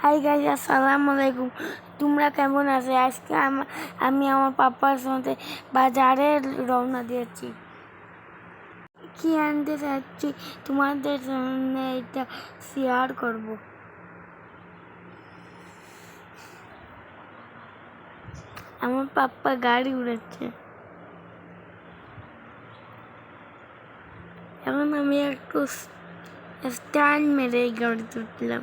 Hi guys আসসালামু আলাইকুম তোমরা কেমন আছো? আজকে আমি আমার পাপার সাথে বাজারে রওনা দিয়েছি। কি আনতে চাচ্ছি? তোমাদের সামনে এটা শেয়ার করব। আমার পাপ্পা গাড়ি উড়াচ্ছে। এখন আমি একটু স্ট্যান্ড মেরে এই গাড়িতে উঠলাম।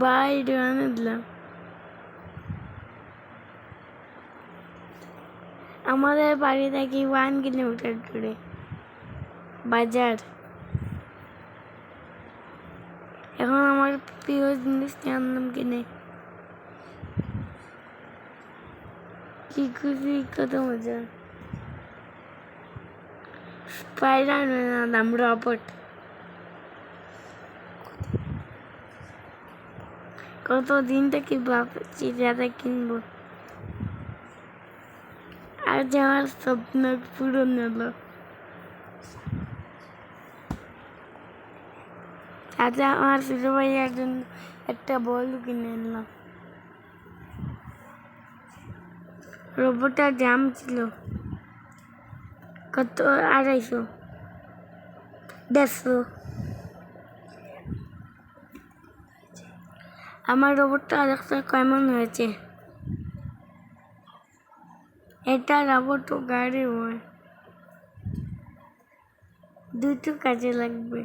বাইরে আনে দিলাম আমাদের বাড়ি থেকে ওয়ান কিলোমিটার দূরে বাজার এখন আমার প্রিয় জিনিস আনলাম কিনে কি খুশি কত মজা স্পাইডারম্যান আনলাম রবট কত দিন থেকে ভাবছি যাতে কিনবো? আজ আমার স্বপ্ন পূরণ হলো। আজ আমার ছোট ভাইয়ের জন্য একটা বল কিনে আনলাম রোবটটা দাম ছিল কত? আড়াইশো। দেড়শো। আমার রোবটটা দেখতে কেমন হয়েছে এটা রোবট তো গাড়ি হয়। দুটো কাজে লাগবে।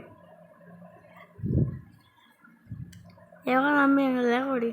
এখন আমি এগুলা করি।